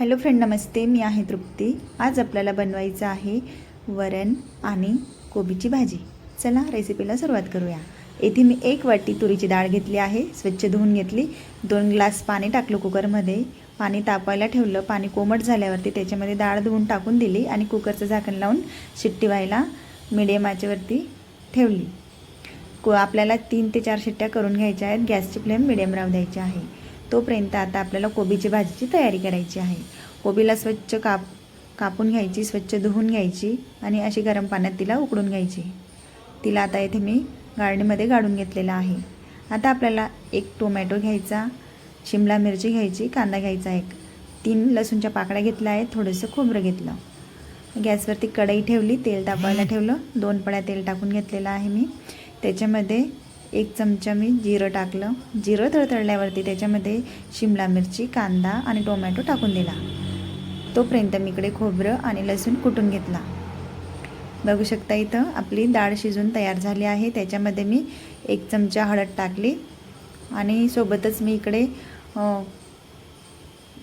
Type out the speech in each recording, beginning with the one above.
Hello friend नमस्ते. मी आहे तृप्ती. आज आपल्याला बनवायचं आहे वरण आणि कोबीची भाजी. चला रेसिपीला सुरुवात करूया. येथे मी एक वाटी तुरीची डाळ घेतली आहे. स्वच्छ धुवून घेतली. दोन ग्लास पाणी टाकलं कुकरमध्ये. पाणी तापायला ठेवलं. पाणी कोमट झाल्यावरती त्याच्यामध्ये डाळ धुवून टाकून दिली आणि कुकरचं झाकण लावून शिट्टी व्हायला मिडियम आचेवरती ठेवली. को आपल्याला तीन ते चार शिट्ट्या करून घ्यायच्या आहेत. गॅसची फ्लेम मिडियम राहू द्यायची आहे. तोपर्यंत आता आपल्याला कोबीची भाजीची तयारी करायची आहे. कोबीला स्वच्छ काप कापून घ्यायची स्वच्छ धुवून घ्यायची आणि अशी गरम पाण्यात तिला उकडून घ्यायची. तिला आता इथे मी गाळणीमध्ये गाळून घेतलेला आहे. आता आपल्याला एक टोमॅटो घ्यायचा शिमला मिरची घ्यायची कांदा घ्यायचा एक. तीन लसूणच्या पाकळ्या घेतल्या आहेत थोडंसं खोबरं घेतलं. गॅसवरती कढई ठेवली तेल तापायला ठेवलं. दोन पळ्या तेल टाकून घेतलेलं आहे मी. त्याच्यामध्ये एक चमचा मी जिरं टाकलं. जिरं तळतळल्यावरती त्याच्यामध्ये शिमला मिरची कांदा आणि टोमॅटो टाकून दिला. तोपर्यंत मी इकडे खोबरं आणि लसूण कुटून घेतला. बघू शकता इथं आपली डाळ शिजून तयार झाली आहे. त्याच्यामध्ये मी एक चमचा हळद टाकली आणि सोबतच मी इकडे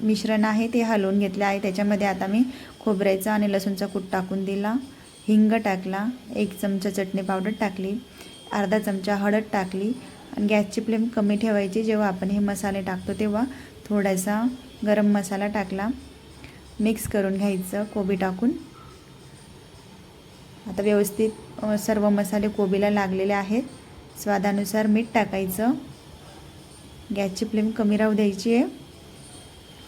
मिश्रण आहे ते हलवून घेतले आहे. त्याच्यामध्ये आता मी खोबऱ्याचा आणि लसूणचा कूट टाकून दिला. हिंग टाकला. एक चमचा चटणी पावडर टाकली. अर्धा चमचा हळद टाकली आणि गॅसची फ्लेम कमी ठेवायची. जेव्हा आपण हे मसाले टाकतो तेव्हा थोडासा गरम मसाला टाकला. मिक्स करून घ्यायचं कोबी टाकून. आता व्यवस्थित सर्व मसाले कोबीला लागलेले आहेत. स्वादानुसार मीठ टाकायचं. गॅसची फ्लेम कमी राहू द्यायची आहे.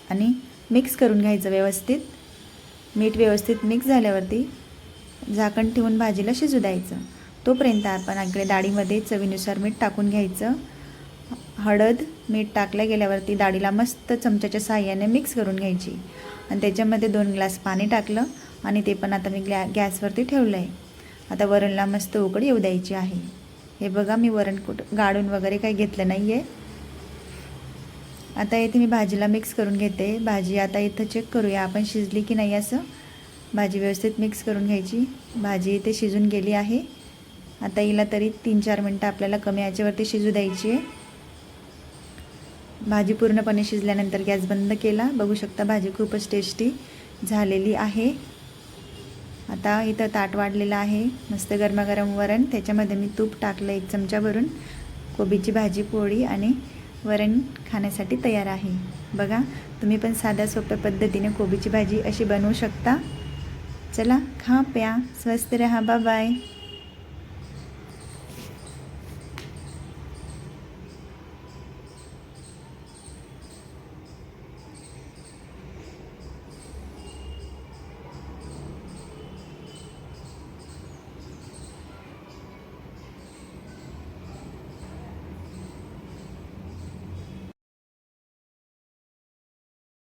आणि मिक्स करून घ्यायचं व्यवस्थित. मीठ व्यवस्थित मिक्स झाल्यावरती झाकण ठेवून भाजीला शिजू द्यायचं. तोपर्यंत आपण इकडे डाळीमध्ये चवीनुसार मीठ टाकून घ्यायचं. हळद मीठ टाकल्या गेल्यावरती डाळीला मस्त चमच्याच्या साह्याने मिक्स करून घ्यायची. आणि त्याच्यामध्ये दोन ग्लास पाणी टाकलं आणि ते पण आता मी ग्लॅ गॅसवरती ठेवलं आहे आता वरणला मस्त उकड येऊ द्यायची आहे. हे बघा मी वरण कुठ गाळून वगैरे काही घेतलं नाही आहे आता इथे मी भाजीला मिक्स करून घेते. भाजी आता इथं चेक करूया आपण शिजली की नाही असं. भाजी व्यवस्थित मिक्स करून घ्यायची. भाजी इथे शिजून गेली आहे. आता हिला तरी तीन चार मिनटं आपल्याला कमी याच्यावरती शिजू द्यायची आहे. भाजी पूर्णपणे शिजल्यानंतर गॅस बंद केला. बघू शकता भाजी खूपच टेस्टी झालेली आहे. आता इथं ताट वाढलेलं आहे. मस्त गरमागरम वरण. त्याच्यामध्ये मी तूप टाकलं एक चमचा भरून कोबीची भाजी पोळी आणि वरण खाण्यासाठी तयार आहे. बघा तुम्ही पण साध्या सोप्या पद्धतीने कोबीची भाजी अशी बनवू शकता. चला खा प्या. स्वस्त रहा. बाय